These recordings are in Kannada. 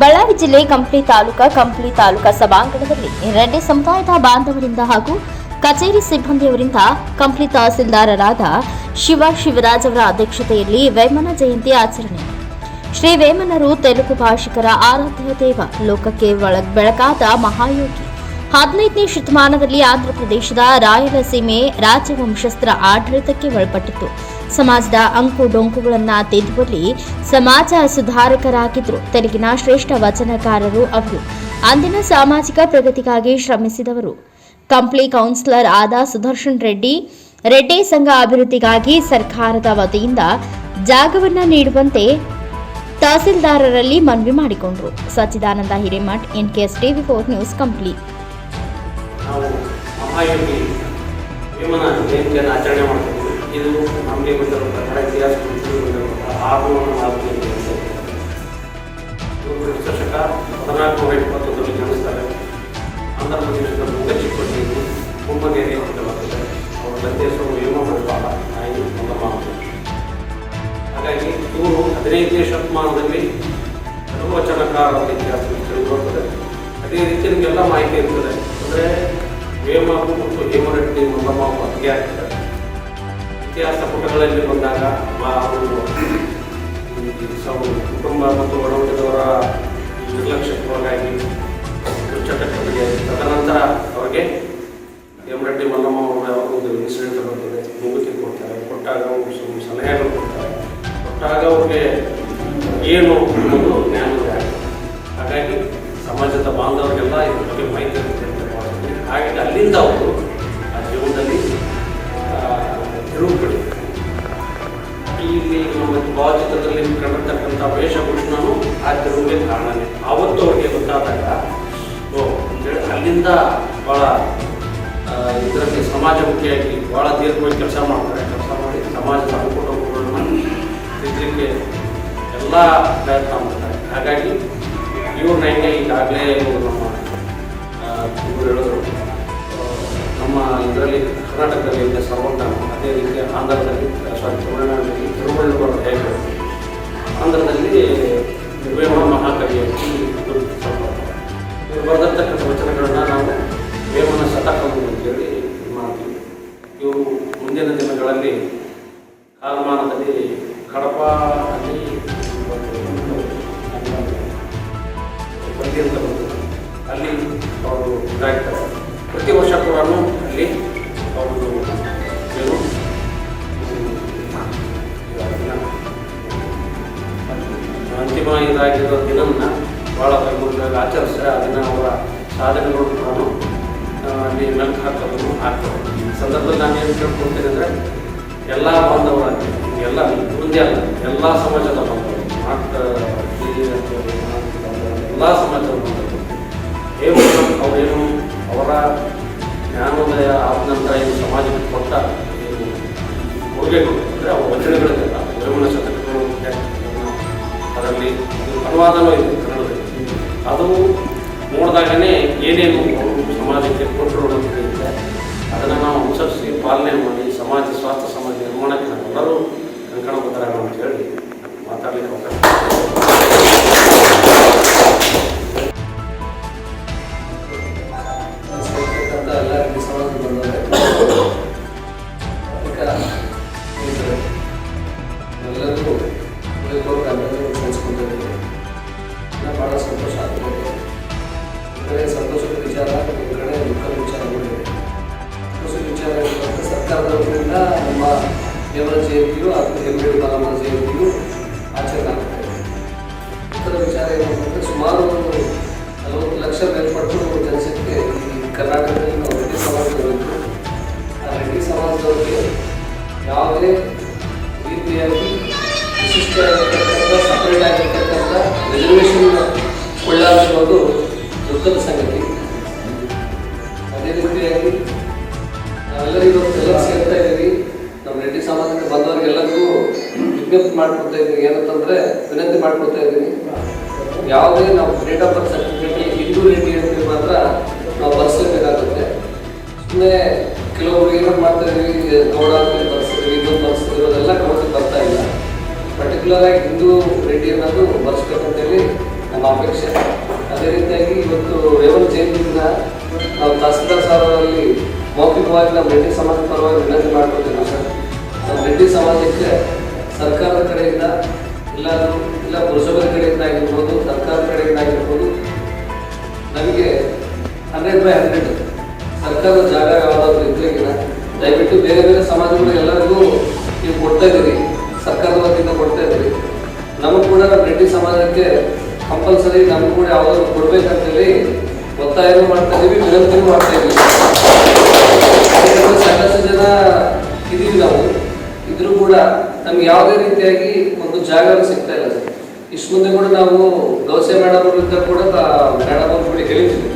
ಬಳ್ಳಾರಿ ಜಿಲ್ಲೆ ಕಂಪ್ಲಿ ತಾಲೂಕಾ ಕಂಪ್ಲಿ ತಾಲೂಕಾ ಸಭಾಂಗಣದಲ್ಲಿ ರೆಡ್ಡಿ ಸಮುದಾಯದ ಬಾಂಧವರಿಂದ ಹಾಗೂ ಕಚೇರಿ ಸಿಬ್ಬಂದಿಯವರಿಂದ ಕಂಪ್ಲಿ ತಹಸೀಲ್ದಾರರಾದ ಶಿವ ಶಿವರಾಜ್ ಅವರ ಅಧ್ಯಕ್ಷತೆಯಲ್ಲಿ ವೇಮನ ಜಯಂತಿ ಆಚರಣೆ. ಶ್ರೀ ವೇಮನರು ತೆಲುಗು ಭಾಷಿಕರ ಆರಾಧ್ಯ ದೇವ, ಲೋಕಕ್ಕೆ ಬೆಳಕಾದ ಮಹಾಯೋಗಿ. ಹದಿನೈದನೇ ಶತಮಾನದಲ್ಲಿ ಆಂಧ್ರಪ್ರದೇಶದ ರಾಯಲಸೀಮೆ ರಾಜವಂಶಸ್ಥರ ಆಡಳಿತಕ್ಕೆ ಒಳಪಟ್ಟಿತ್ತು ಸಮಾಜದ ಅಂಕು ಡೊಂಕುಗಳನ್ನ ತಿದ್ದುವಲ್ಲಿ ಸಮಾಜ ಸುಧಾರಕರಾಗಿದ್ದರು ತೆಲುಗಿನ ಶ್ರೇಷ್ಠ ವಚನಕಾರರು ಅವರು. ಅಂದಿನ ಸಾಮಾಜಿಕ ಪ್ರಗತಿಗಾಗಿ ಶ್ರಮಿಸಿದವರು. ಕಂಪ್ಲಿ ಕೌನ್ಸಿಲರ್ ಆದ ಸುದರ್ಶನ್ ರೆಡ್ಡಿ ರೆಡ್ಡಿ ಸಂಘ ಅಭಿವೃದ್ಧಿಗಾಗಿ ಸರ್ಕಾರದ ವತಿಯಿಂದ ಜಾಗವನ್ನ ನೀಡುವಂತೆ ತಹಸೀಲ್ದಾರರಲ್ಲಿ ಮನವಿ ಮಾಡಿಕೊಂಡರು. Sachidananda Hiremath, NKS TV four news Kampli. ಆಚರಣೆ ಇದು ನಮಗೆ ಬಂದಿರುವ ಕಡೆ ಇತಿಹಾಸ ಬಂದಿರುವಂತಹ ಆರುನೂರ ನಾಲ್ಕು ಜಯಂತಿ ಅಂತ ಹೇಳ್ತಾರೆ. ಇವರು ಕ್ರಿಸ್ತ ಶಕ ಹದಿನಾಲ್ಕು ನೂರ ಇಪ್ಪತ್ತೊಂದರಲ್ಲಿ ಜನಿಸ್ತಾರೆ. ಆಂಧ್ರ ಪ್ರದೇಶದ ಮುಂಗಚಿಕೋಟೆಯಲ್ಲಿ ಕುಂಭಗೇರಿ ಅಂತ ಬರ್ತದೆ. ಅವರ ತಂದೆ ಹೆಸರು ಹೇಮ ಮಣಿಪಾಲ ತಾಯಿ ಮಲ್ಲಮ್ಮ ಅಂತ. ಹಾಗಾಗಿ ಇವರು ಹದಿನೈದನೇ ಶತಮಾನದಲ್ಲಿ ಅನುವಚನಕಾರ ಇತಿಹಾಸ ತಿಳಿದು ಬರ್ತದೆ ಅದೇ ರೀತಿ ನಿಮಗೆಲ್ಲ ಮಾಹಿತಿ ಇರ್ತದೆ. ಅಂದರೆ ವೇಮಾಪು ಮತ್ತು ಹೇಮರೆಡ್ಡಿ ಮಲ್ಲಮ್ಮ ಒಬ್ಬ ಆಗ್ತದೆ ಇತಿಹಾಸ ಪುಟಗಳಲ್ಲಿ ಬಂದಾಗ ಕುಟುಂಬ ಮತ್ತು ಒಡಹುಟ್ಟಿದವರ ನಿರ್ಲಕ್ಷ್ಯಕ್ಕೆ ಒಳಗಾಗಿ ದುಶ್ಚಟಗಳಿಗೆ ತದನಂತರ ಅವರಿಗೆ ಹೇಮರೆಡ್ಡಿ ಮಲ್ಲಮ್ಮ ಅವರ ಒಂದು ಇನ್ಸಿಡೆಂಟ್ ಬರ್ತದೆ ಮುಗುತಿ ಕೊಡ್ತಾರೆ. ಕೊಟ್ಟಾಗ ಅವರು ಸಲಹೆಗಳು ಕೊಡ್ತಾರೆ. ಕೊಟ್ಟಾಗ ಅವ್ರಿಗೆ ಏನು ಅನ್ನೋದು ಜ್ಞಾನವೇ ಹಾಗಾಗಿ ಸಮಾಜದ ಬಾಂಧವರಿಗೆಲ್ಲ ಇದ್ರ ಬಗ್ಗೆ ಮಾಹಿತಿ ಹಾಗಾಗಿ ಅಲ್ಲಿಂದ ಅವರು ಪಡಿತಾರೆ ಇಲ್ಲಿ ನಮ್ಮ ಭಾವಚಿತ್ರದಲ್ಲಿ ಕಂಡಿರ್ತಕ್ಕಂಥ ವೇಷಭೂಷಣನು ಆ ತಿರುವಿಗೆ ಕಾರಣನೇ ಆವತ್ತು ಅವರಿಗೆ ಗೊತ್ತಾದಾಗ, ಓ ಅಂತೇಳಿ ಅಲ್ಲಿಂದ ಭಾಳ ಇದರಲ್ಲಿ ಸಮಾಜಮುಖಿಯಾಗಿ ಭಾಳ ದೀರ್ಘವಾಗಿ ಕೆಲಸ ಮಾಡ್ತಾರೆ. ಕೆಲಸ ಮಾಡಿ ಸಮಾಜದ ಅನುಕೂಲಗಳನ್ನು ತಿದ್ದಲಿಕ್ಕೆ ಎಲ್ಲ ಪ್ರಯತ್ನ ಮಾಡ್ತಾರೆ. ಹಾಗಾಗಿ ಇವ್ರನ್ನ ಹೆಂಗೆ ಈಗಾಗಲೇ ಇವರು ನಮ್ಮ ಇವರು ಹೇಳಿದ್ರು ನಮ್ಮ ಇದರಲ್ಲಿ ಕರ್ನಾಟಕದಲ್ಲಿ ಸರ್ವಂಗಾನ ಅದೇ ರೀತಿ ಆಂಧ್ರದಲ್ಲಿ, ಸಾರಿ, ತಮಿಳುನಾಡಿನಲ್ಲಿ ತಿರುವಳ್ಳುವರು ಹೇಗೆ ಆಂಧ್ರದಲ್ಲಿ ವೇಮ ಮಹಾಕವಿ ಅಂತ ಗುರುತಿಸಲ್ಪಡ್ತಾರೆ ಇವರು ಬರೆದಿರ್ತಕ್ಕಂಥ ವಚನಗಳನ್ನು ನಾವು ವೇಮನ ಶತಕವನ್ನು ಅಂತೇಳಿ ಮಾಡ್ತೀವಿ. ಇವರು ಮುಂದಿನ ದಿನಗಳಲ್ಲಿ ಕಾಲಮಾನದಲ್ಲಿ ಕಡಪ ಅಲ್ಲಿ ಅಲ್ಲಿ ಅವರು ಇದಾಗ್ತಾರೆ. ಪ್ರತಿ ವರ್ಷ ಕೂಡ ಅಂತಿಮ ಇದಾಗಿರೋ ದಿನವನ್ನು ಭಾಳ ವೈಭವವಾಗಿ ಆಚರಿಸ್ತಾರೆ ದಿನ ಅವರ ಸಾಧನೆಗಳು ನಾನು ಅಲ್ಲಿ ಮೆಲ್ಕು ಹಾಕೋದನ್ನು ಈ ಸಂದರ್ಭದಲ್ಲಿ ನಾನು ಏನು ಕೇಳ್ಕೊಳ್ತೀನಿ ಅಂದರೆ, ಎಲ್ಲ ಬಾಂಧವರಾಗಿ ಎಲ್ಲ ಮುಂದೆ ಅಲ್ಲ, ಎಲ್ಲ ಸಮಾಜದ ಬಾಂಧವರು ಎಲ್ಲ ಸಮಾಜದ ಬಾಂಧವರು. ಏನು ಅವರೇನು ಅವರ ಜ್ಞಾನೋದಯ ಆದ ನಂತರ ಏನು ಸಮಾಜಕ್ಕೆ ಕೊಟ್ಟ palle ವಿಚಾರ ಏನಂತಂದ್ರೆ ಸುಮಾರು ಒಂದು ನಲವತ್ತು ಲಕ್ಷ ಮೇಲ್ಪಟ್ಟು ಜನಸಂಖ್ಯೆ ಈ ಕರ್ನಾಟಕದಲ್ಲಿ ನಾವು ರೆಡ್ಡಿ ಸಮಾಜದವರಿದ್ದು ಆ ರೆಡ್ಡಿ ಸಮಾಜದವರಿಗೆ ಯಾವುದೇ ರೀತಿಯಾಗಿ ವಿಶಿಷ್ಟ ಆಗಿರ್ತಕ್ಕಂಥ ಸಪರೇಟ್ ಆಗಿರ್ತಕ್ಕಂಥ ರಿಸರ್ವೇಷನ್ ಕೊಳ್ಳಾಗಿರೋದು ದುಃಖದ ಸಂಗತಿ. ವಿಜ್ಞಪ್ತಿ ಮಾಡಿಕೊಡ್ತಾ ಇದ್ದೀನಿ. ಏನಂತಂದ್ರೆ ವಿನಂತಿ ಮಾಡ್ಕೊಳ್ತಾ ಇದ್ದೀನಿ. ಯಾವುದೇ ನಾವು date of birth certificate Hindu Reddy ಅಂತ ಮಾತ್ರ ನಾವು ಬರ್ಸಬೇಕಾಗುತ್ತೆ ಸುಮ್ಮನೆ ಕೆಲವೊಬ್ರು ಏನು ಮಾಡ್ತಾ ಇದೀವಿ ಗೌಡ ಅಂತ ಬರ್ಸಿದ್ವಿ ಇನ್ನೊಂದು ಬರ್ಸಿದ್ವಿ ಅದೆಲ್ಲ ಗಮನಕ್ಕೆ ಬರ್ತಾ ಇಲ್ಲ. ಪರ್ಟಿಕ್ಯುಲರ್ ಆಗಿ ಹಿಂದೂ ಅನ್ನೋದು ಬರ್ಸ್ಬೇಕಂತೇಳಿ ನಮ್ಮ ಅಪೇಕ್ಷೆ. ಅದೇ ರೀತಿಯಾಗಿ ಇವತ್ತು ರೇವಣ್ ಜಯಂತಿ ದಿನ ನಾವು ತಹಸೀಲ್ದಾರ್ ಸಾರಲ್ಲಿ ಮೌಖಿಕವಾಗಿ ನಮ್ಮ ರೆಡ್ಡಿ ಸಮಾಜ ಪರವಾಗಿ ವಿನಂತಿ ಮಾಡ್ಕೊತೀವಿ ಸರ್. ನಮ್ಮ ರೆಡ್ಡಿ ಸಮಾಜಕ್ಕೆ ಸರ್ಕಾರದ ಕಡೆಯಿಂದ ಎಲ್ಲಾದರೂ, ಇಲ್ಲ ಪುರಸಭೆ ಕಡೆಯಿಂದ ಆಗಿರ್ಬೋದು, ಸರ್ಕಾರದ ಕಡೆಯಿಂದ ಆಗಿರ್ಬೋದು, ನಮಗೆ ಹಂಡ್ರೆಡ್ ಬೈ ಹಂಡ್ರೆಡ್ ಸರ್ಕಾರದ ಜಾಗ ಯಾವುದಾದ್ರು ಇಲ್ಲ ದಯವಿಟ್ಟು ಬೇರೆ ಬೇರೆ ಸಮಾಜಗಳು ಎಲ್ಲರಿಗೂ ನೀವು ಕೊಡ್ತಾ ಇದ್ದೀರಿ, ಸರ್ಕಾರದ ವತಿಯಿಂದ ಕೊಡ್ತಾ ಇದ್ದೀರಿ. ನಮಗೂ ಕೂಡ ನಮ್ಮ ರೆಡ್ಡಿ ಸಮಾಜಕ್ಕೆ ಕಂಪಲ್ಸರಿ ನಮಗೂ ಕೂಡ ಯಾವುದಾದ್ರು ಕೊಡ್ಬೇಕಂತೇಳಿ ಒತ್ತಾಯನೂ ಮಾಡ್ತಾ ಇದ್ದೀವಿ, ವಿನಂತಿನೂ ಮಾಡ್ತಾ ಇದ್ದೀವಿ. ಸಾಕಷ್ಟು ಜನ ಇದೀವಿ ನಾವು. ಇದ್ರೂ ಕೂಡ ನಮ್ಗೆ ಯಾವುದೇ ರೀತಿಯಾಗಿ ಒಂದು ಜಾಗ ಸಿಗ್ತಾ ಇಲ್ಲ ಸರ್. ಇಷ್ಟು ಮುಂದೆ ಕೂಡ ನಾವು ಗೌಸೆ ಮೇಡಮ್ ವಿರುದ್ಧ ಕೂಡ ಮೇಡಮ್ ಅವ್ರ ಕೂಡ ಹೇಳಿದ್ವಿ.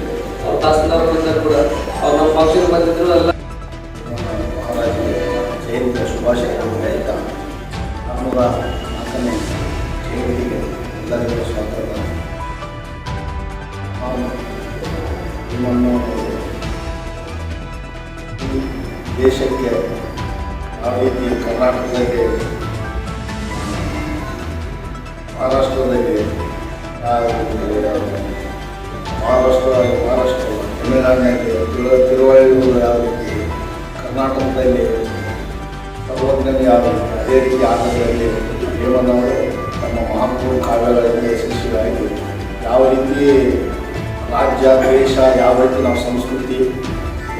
ಅವ್ರ ತಹಸೀಲ್ದಾರ್ ವಿರುದ್ಧ ಕೂಡ. ಅವ್ರು ನಮ್ಮ ಫಂಕ್ಷನ್ ಬಂದಿದ್ರು ಅಲ್ಲ ಜಯಂತಿಯ ಸ್ವಾಗತ. ದೇಶಕ್ಕೆ ಯಾವ ರೀತಿ ಕರ್ನಾಟಕದಲ್ಲಿ ಮಹಾರಾಷ್ಟ್ರದಲ್ಲಿ ಆ, ಮಹಾರಾಷ್ಟ್ರ ಮಹಾರಾಷ್ಟ್ರ ತಮಿಳುನಾಡಿನಲ್ಲಿ ತಿರು ತಿರುವಳ್ಳೂರು ಯಾವ ಕರ್ನಾಟಕದಲ್ಲಿ ಸರ್ವಜ್ಞರು ಯಾವ ರೀತಿ ಅದೇ ರೀತಿ ಆಂಧ್ರದಲ್ಲಿ ರೇವಣ್ಣವರು ತಮ್ಮ ಮಹಾಪೂರ್ ಕಾವ್ಯಗಳಿಂದ ಯಶಸ್ವಿಯಾಗಿ ಯಾವ ರೀತಿ ರಾಜ್ಯ ದೇಶ ಯಾವ ರೀತಿ ನಾವು ಸಂಸ್ಕೃತಿ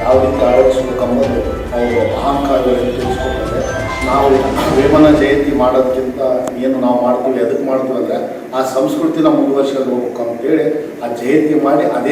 ಯಾವ ರೀತಿ ಅಳವಡಿಸಬೇಕೆಂಬುದು ಅವರು ಅಹಂಕಾರಗಳನ್ನು ತಿಳಿಸ್ಕೊಡ್ತಾರೆ ನಾವು ವೇಮನ ಜಯಂತಿ ಮಾಡೋದಕ್ಕಿಂತ ಏನು ನಾವು ಮಾಡ್ತೀವಿ, ಅದಕ್ಕೆ ಮಾಡ್ತೀವಿ ಅಂದರೆ ಆ ಸಂಸ್ಕೃತಿನ ಮುಂದುವರ್ಸ್ಕೊಂಡು ಹೋಗ್ಬೇಕು ಅಂತೇಳಿ ಆ ಜಯಂತಿ ಮಾಡಿ ಅದೇ